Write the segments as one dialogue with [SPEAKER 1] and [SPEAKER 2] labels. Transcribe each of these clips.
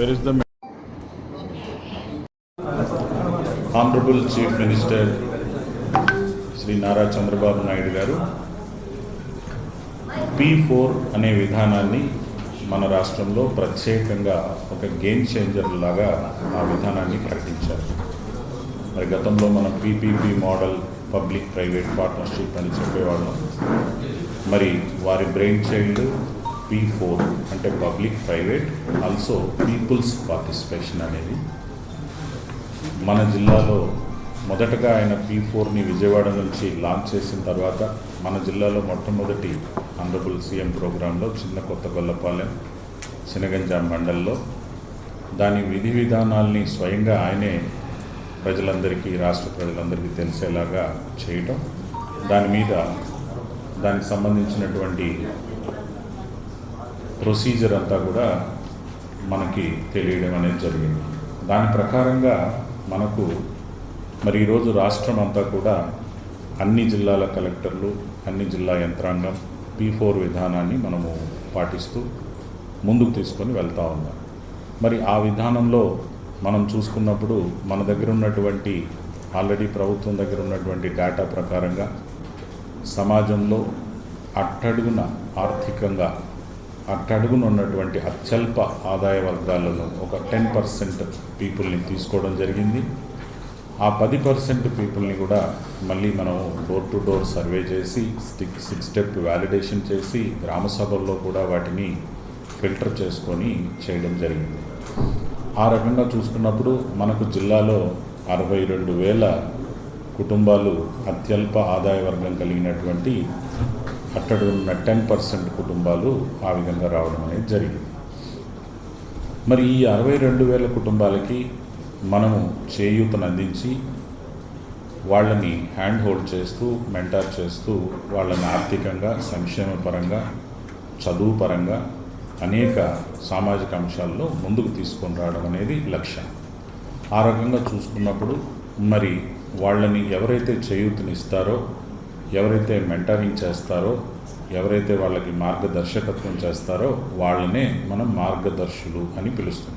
[SPEAKER 1] Where is the
[SPEAKER 2] honourable chief minister Shri Nara Chandrababu Naidu garu P four అనే విధానాన్ని మన రాష్ట్రంలో ప్రత్యేకంగా ఒక గేమ్ చేంజర్ లాగా ఆ విధానాన్ని ప్రకటించారు. మరి గతంలో మనం PPP model public private partnership అని చెప్పేవాళ్ళం. మరి వారి బ్రెయిన్ చైల్డ్ పీ ఫోర్ అంటే public private also people's participation అనేది. మన జిల్లాలో మొదటగా ఆయన పీ ఫోర్ని విజయవాడ నుంచి లాంచ్ చేసిన తర్వాత మన జిల్లాలో మొట్టమొదటి ఆనరబుల్ సీఎం ప్రోగ్రాంలో చిన్న కొత్త గొల్లపాలెం చినగంజాం మండల్లో. దాని విధి విధానాల్ని స్వయంగా ఆయనే ప్రజలందరికీ రాష్ట్ర ప్రజలందరికీ తెలిసేలాగా చేయటం. దాని మీద దానికి సంబంధించినటువంటి ప్రొసీజర్ అంతా కూడా మనకి తెలియడం అనేది జరిగింది. దాని ప్రకారంగా మనకు మరి ఈరోజు రాష్ట్రం అంతా కూడా అన్ని జిల్లాల కలెక్టర్లు అన్ని జిల్లా యంత్రాంగం పీ ఫోర్ విధానాన్ని మనము పాటిస్తూ ముందుకు తీసుకొని వెళ్తూ ఉన్నాం. మరి ఆ విధానంలో మనం చూసుకున్నప్పుడు మన దగ్గర ఉన్నటువంటి ఆల్రెడీ ప్రభుత్వం దగ్గర ఉన్నటువంటి డేటా ప్రకారంగా సమాజంలో అట్టడుగున ఆర్థికంగా అట్టడుగున ఉన్నటువంటి అత్యల్ప ఆదాయ వర్గాలను ఒక టెన్ పర్సెంట్ పీపుల్ని తీసుకోవడం జరిగింది. ఆ పది పర్సెంట్ పీపుల్ని కూడా మళ్ళీ మనం డోర్ టు డోర్ సర్వే చేసి స్టిక్ సిక్స్ స్టెప్ వ్యాలిడేషన్ చేసి గ్రామ సభల్లో కూడా వాటిని ఫిల్టర్ చేసుకొని చేయడం జరిగింది. ఆ రకంగా చూసుకున్నప్పుడు మనకు జిల్లాలో అరవై రెండు వేల కుటుంబాలు అత్యల్ప ఆదాయ వర్గం కలిగినటువంటి అట్టడు ఉన్న టెన్ పర్సెంట్ కుటుంబాలు ఆ విధంగా రావడం అనేది జరిగింది. మరి ఈ అరవై రెండు వేల కుటుంబాలకి మనము చేయూతను అందించి వాళ్ళని హ్యాండ్ హోల్డ్ చేస్తూ మెంటార్ చేస్తూ వాళ్ళని ఆర్థికంగా సంక్షేమ పరంగా చదువు పరంగా అనేక సామాజిక అంశాల్లో ముందుకు తీసుకొని రావడం అనేది లక్ష్యం. ఆ రకంగా చూసుకున్నప్పుడు మరి వాళ్ళని ఎవరైతే చేయూతనిస్తారో ఎవరైతే మెంటరింగ్ చేస్తారో ఎవరైతే వాళ్ళకి మార్గదర్శకత్వం చేస్తారో వాళ్ళనే మనం మార్గదర్శులు అని పిలుస్తాం.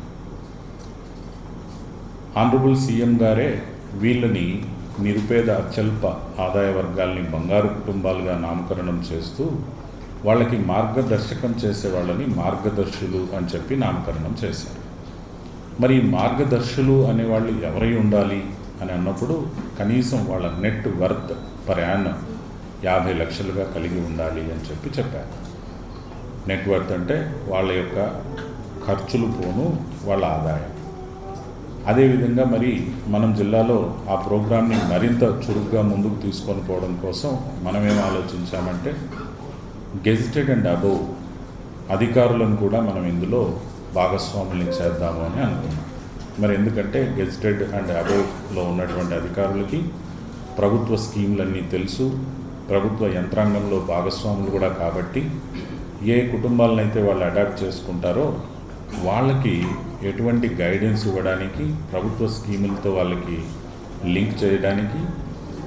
[SPEAKER 2] ఆనరబుల్ సీఎం గారే వీళ్ళని నిరుపేద అత్యల్ప ఆదాయ వర్గాల్ని బంగారు కుటుంబాలుగా నామకరణం చేస్తూ వాళ్ళకి మార్గదర్శకం చేసే వాళ్ళని మార్గదర్శులు అని చెప్పి నామకరణం చేశారు. మరి మార్గదర్శులు అనేవాళ్ళు ఎవరై ఉండాలి అని అన్నప్పుడు కనీసం వాళ్ళ నెట్ వర్త్ పర్ యానం యాభై లక్షలుగా కలిగి ఉండాలి అని చెప్పి చెప్పారు. నెట్వర్త్ అంటే వాళ్ళ యొక్క ఖర్చులు పోను వాళ్ళ ఆదాయం. అదేవిధంగా మరి మనం జిల్లాలో ఆ ప్రోగ్రామ్ని మరింత చురుగ్గా ముందుకు తీసుకొని పోవడం కోసం మనం ఏం ఆలోచించామంటే గెజిటెడ్ అండ్ అబోవ్ అధికారులను కూడా మనం ఇందులో భాగస్వాముల్ని చేద్దాము అని అనుకున్నాం. మరి ఎందుకంటే గెజిటెడ్ అండ్ అబోవ్లో ఉన్నటువంటి అధికారులకి ప్రభుత్వ స్కీములన్నీ తెలుసు ప్రభుత్వ యంత్రాంగంలో భాగస్వాములు కూడా కాబట్టి ఏ కుటుంబాలనైతే వాళ్ళు అడాప్ట్ చేసుకుంటారో వాళ్ళకి ఎటువంటి గైడెన్స్ ఇవ్వడానికి ప్రభుత్వ స్కీములతో వాళ్ళకి లింక్ చేయడానికి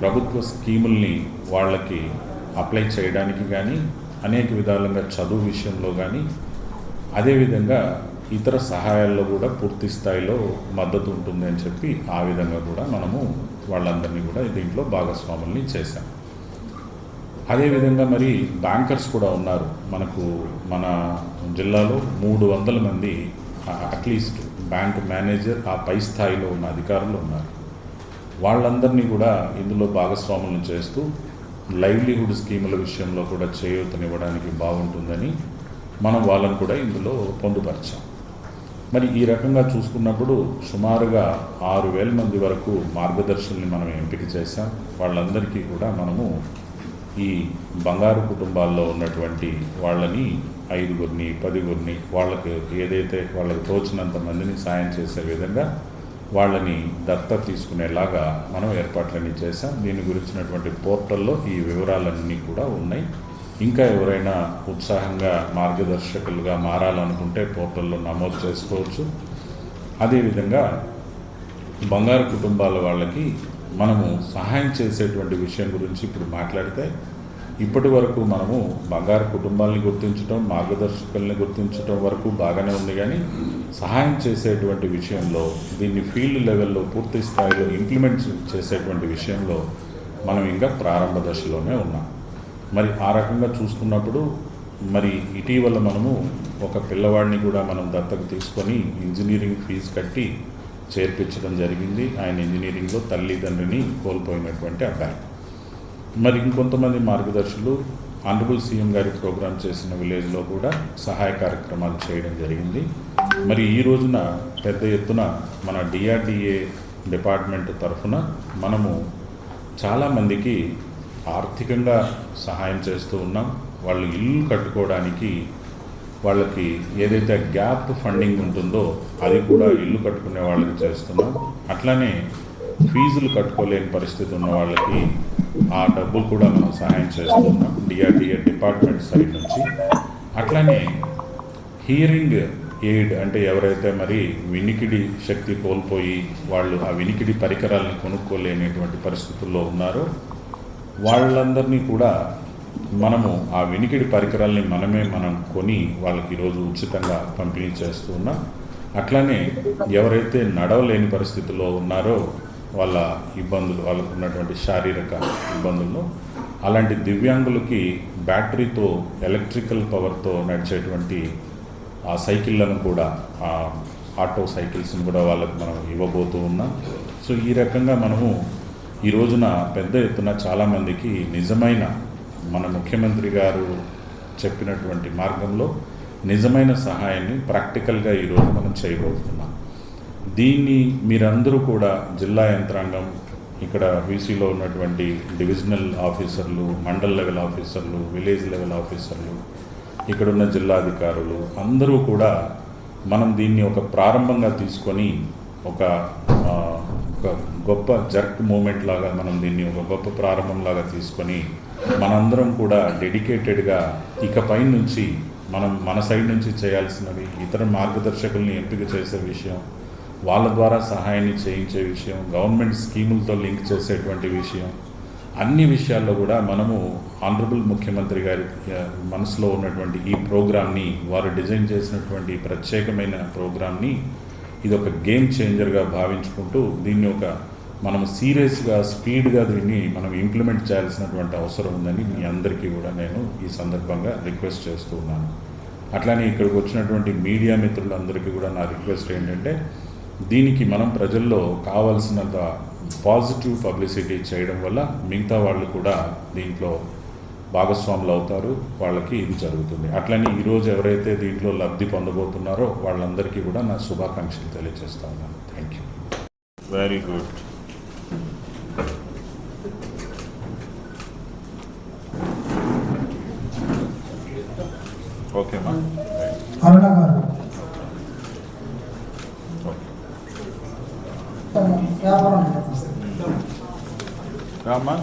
[SPEAKER 2] ప్రభుత్వ స్కీముల్ని వాళ్ళకి అప్లై చేయడానికి కానీ అనేక విధాలుగా చదువు విషయంలో కానీ అదేవిధంగా ఇతర సహాయాల్లో కూడా పూర్తి స్థాయిలో మద్దతు ఉంటుంది అని చెప్పి ఆ విధంగా కూడా మనము వాళ్ళందరినీ కూడా దీంట్లో భాగస్వాముల్ని చేశాం. అదేవిధంగా మరి బ్యాంకర్స్ కూడా ఉన్నారు. మనకు మన జిల్లాలో మూడు వందల మంది అట్లీస్ట్ బ్యాంక్ మేనేజర్ ఆ పై స్థాయిలో ఉన్న అధికారులు ఉన్నారు. వాళ్ళందరినీ కూడా ఇందులో భాగస్వాములను చేస్తూ లైవ్లీహుడ్ స్కీముల విషయంలో కూడా చేయూతనివ్వడానికి బాగుంటుందని మనం వాళ్ళని కూడా ఇందులో పొందుపరిచాం. మరి ఈ రకంగా చూసుకున్నప్పుడు సుమారుగా ఆరు వేల మంది వరకు మార్గదర్శుల్ని మనం ఎంపిక చేశాం. వాళ్ళందరికీ కూడా మనము ఈ బంగారు కుటుంబాల్లో ఉన్నటువంటి వాళ్ళని ఐదుగురిని పదిగురిని వాళ్ళకి ఏదైతే వాళ్ళకి తోచినంత మందిని సాయం చేసే విధంగా వాళ్ళని దత్త తీసుకునేలాగా మనం ఏర్పాట్లన్నీ చేశాం. దీని గురించినటువంటి పోర్టల్లో ఈ వివరాలన్నీ కూడా ఉన్నాయి. ఇంకా ఎవరైనా ఉత్సాహంగా మార్గదర్శకులుగా మారాలనుకుంటే పోర్టల్లో నమోదు చేసుకోవచ్చు. అదేవిధంగా బంగారు కుటుంబాల వాళ్ళకి మనము సహాయం చేసేటువంటి విషయం గురించి ఇప్పుడు మాట్లాడితే ఇప్పటి వరకు మనము బంగారు కుటుంబాలని గుర్తించడం మార్గదర్శకుల్ని గుర్తించడం వరకు బాగానే ఉంది కానీ సహాయం చేసేటువంటి విషయంలో దీన్ని ఫీల్డ్ లెవెల్లో పూర్తి స్థాయిలో ఇంప్లిమెంట్ చేసేటువంటి విషయంలో మనం ఇంకా ప్రారంభ దశలోనే ఉన్నాం. మరి ఆ రకంగా చూసుకున్నప్పుడు మరి ఇటీవల మనము ఒక పిల్లవాడిని కూడా మనం దత్తకు తీసుకొని ఇంజనీరింగ్ ఫీజు కట్టి చేర్పించడం జరిగింది. ఆయన ఇంజనీరింగ్లో తల్లిదండ్రిని కోల్పోయినటువంటి అబ్బాయి. మరి ఇంకొంతమంది మార్గదర్శులు ఆనరబుల్ సీఎం గారి ప్రోగ్రాం చేసిన విలేజ్లో కూడా సహాయ కార్యక్రమాలు చేయడం జరిగింది. మరి ఈ రోజున పెద్ద ఎత్తున మన డిఆర్డిఏ డిపార్ట్మెంట్ తరఫున మనము చాలామందికి ఆర్థికంగా సహాయం చేస్తూ ఉన్నాం. వాళ్ళు ఇల్లు కట్టుకోవడానికి వాళ్ళకి ఏదైతే గ్యాప్ ఫండింగ్ ఉంటుందో అది కూడా ఇల్లు కట్టుకునే వాళ్ళకి చేస్తున్నాం. అట్లానే ఫీజులు కట్టుకోలేని పరిస్థితి ఉన్న వాళ్ళకి ఆ డబ్బులు కూడా మనం సహాయం చేస్తున్నాం డిఆర్డిఏ డిపార్ట్మెంట్ సైడ్ నుంచి. అట్లానే హియరింగ్ ఎయిడ్ అంటే ఎవరైతే మరి వినికిడి శక్తి కోల్పోయి వాళ్ళు ఆ వినికిడి పరికరాలను కొనుక్కోలేనటువంటి పరిస్థితుల్లో ఉన్నారో వాళ్ళందరినీ కూడా మనము ఆ వినికిడి పరికరాల్ని మనమే మనం కొని వాళ్ళకి ఈరోజు ఉచితంగా పంపిణీ చేస్తూ ఉన్నాం అట్లానే ఎవరైతే నడవలేని పరిస్థితుల్లో ఉన్నారో వాళ్ళ ఇబ్బందులు వాళ్ళకు ఉన్నటువంటి శారీరక ఇబ్బందులు అలాంటి దివ్యాంగులకి బ్యాటరీతో ఎలక్ట్రికల్ పవర్తో నడిచేటువంటి ఆ సైకిళ్ళను కూడా ఆ ఆటో సైకిల్స్ని కూడా వాళ్ళకు మనం ఇవ్వబోతూ ఉన్నాం. సో ఈ రకంగా మనము ఈ రోజున పెద్ద ఎత్తున చాలామందికి నిజమైన మన ముఖ్యమంత్రి గారు చెప్పినటువంటి మార్గంలో నిజమైన సహాయాన్ని ప్రాక్టికల్గా ఈరోజు మనం చేయబోతున్నాం. దీన్ని మీరందరూ కూడా జిల్లా యంత్రాంగం ఇక్కడ వీసీలో ఉన్నటువంటి డివిజనల్ ఆఫీసర్లు మండల్ లెవెల్ ఆఫీసర్లు విలేజ్ లెవెల్ ఆఫీసర్లు ఇక్కడున్న జిల్లాధికారులు అందరూ కూడా మనం దీన్ని ఒక ప్రారంభంగా తీసుకొని ఒక ఆ, ఒక గొప్ప జర్క్ మూమెంట్ లాగా మనం దీన్ని ఒక గొప్ప ప్రారంభంలాగా తీసుకొని మనందరం కూడా డెడికేటెడ్గా ఇకపై నుంచి మనం మన సైడ్ నుంచి చేయాల్సినవి ఇతర మార్గదర్శకుల్ని ఎంపిక చేసే విషయం వాళ్ళ ద్వారా సహాయాన్ని చేయించే విషయం గవర్నమెంట్ స్కీములతో లింక్ చేసేటువంటి విషయం అన్ని విషయాల్లో కూడా మనము ఆనరబుల్ ముఖ్యమంత్రి గారి మనసులో ఉన్నటువంటి ఈ ప్రోగ్రామ్ని వారు డిజైన్ చేసినటువంటి ప్రత్యేకమైన ప్రోగ్రామ్ని ఇది ఒక గేమ్ చేంజర్గా భావించుకుంటూ దీన్ని ఒక మనం సీరియస్గా స్పీడ్గా దీన్ని మనం ఇంప్లిమెంట్ చేయాల్సినటువంటి అవసరం ఉందని మీ అందరికీ కూడా నేను ఈ సందర్భంగా రిక్వెస్ట్ చేస్తూ ఉన్నాను. అట్లానే ఇక్కడికి వచ్చినటువంటి మీడియా మిత్రులందరికీ కూడా నా రిక్వెస్ట్ ఏంటంటే దీనికి మనం ప్రజల్లో కావాల్సినంత పాజిటివ్ పబ్లిసిటీ చేయడం వల్ల మిగతా వాళ్ళు కూడా దీంట్లో భాగస్వాములు అవుతారు వాళ్ళకి ఇది జరుగుతుంది. అట్లనే ఈరోజు ఎవరైతే దీంట్లో లబ్ధి పొందబోతున్నారో వాళ్ళందరికీ కూడా నా శుభాకాంక్షలు తెలియజేస్తా ఉన్నాను. థ్యాంక్ యూ వెరీ గుడ్ ఓకేమా రామ్మా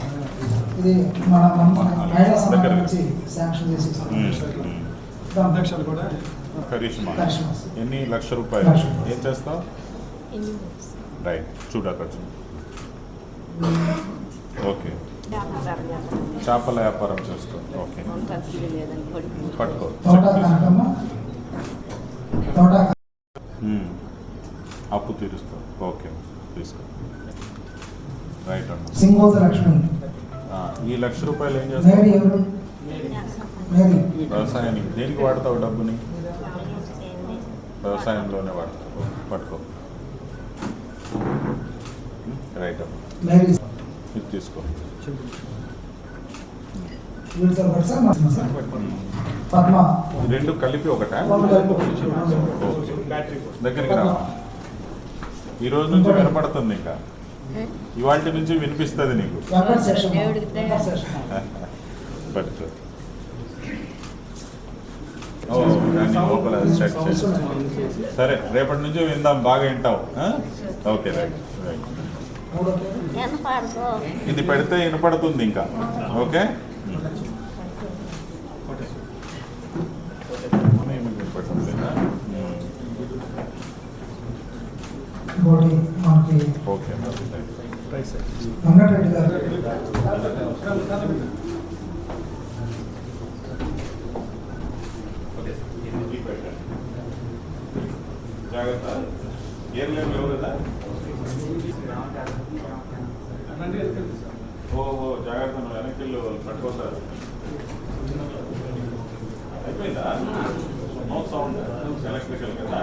[SPEAKER 1] ఇది మన మన మహిళా సంఘం నుంచి శాంక్షన్ చేసి
[SPEAKER 3] అధ్యక్షులు కూడా
[SPEAKER 2] కరిష్మా.
[SPEAKER 1] కరిష్మా.
[SPEAKER 2] ఎన్ని లక్ష రూపాయలు. ఏం చేస్తావు? రైట్ చూడు అక్కడ చూడు. ఓకే. చేపల వ్యాపారం చేస్తావు ఓకే. పట్టుకో. అప్పు తీరుస్తావు ఓకే. తీసుకో. రైట్ అన్న.
[SPEAKER 1] సింగోజ లక్ష్మి
[SPEAKER 2] ఆ, ఈ లక్ష రూపాయలు ఏం చేస్తావు? వ్యవసాయానికి. దేనికి వాడతావు డబ్బుని? వ్యవసాయంలోనే వాడతావు. పట్టుకో. రైట్ ఇది తీసుకో. రెండు కలిపి ఒకట. దగ్గరికి రా ఈ రోజు నుంచి వినపడుతుంది ఇంకా. ఇవాళ నుంచి వినిపిస్తుంది నీకు. చేసి. సరే రేపటి నుంచి విందాం బాగా వింటావు. ఆ? Okay right right. ఇది పెడితే వినపడుతుంది ఇంకా. ఓకే? మనం ఓకే
[SPEAKER 1] వెంకటరెడ్డి గారు
[SPEAKER 2] జాగ్రత్త ఏం లేవు లేవు కదా
[SPEAKER 3] రండి,
[SPEAKER 2] జాగ్రత్త వెనక్కి వెళ్ళు, వాళ్ళు అయిపోయిందా? No sound. ఎలక్ట్రికల్ కదా.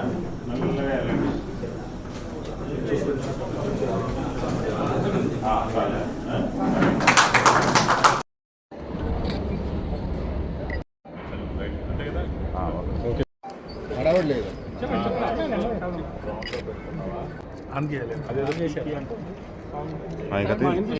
[SPEAKER 2] నల్లగా వెళ్ళండి ఆ, చాలే. ఆ? రైట్. అంతే కదా ఓకే
[SPEAKER 4] హడావట్లేదు
[SPEAKER 2] అయితే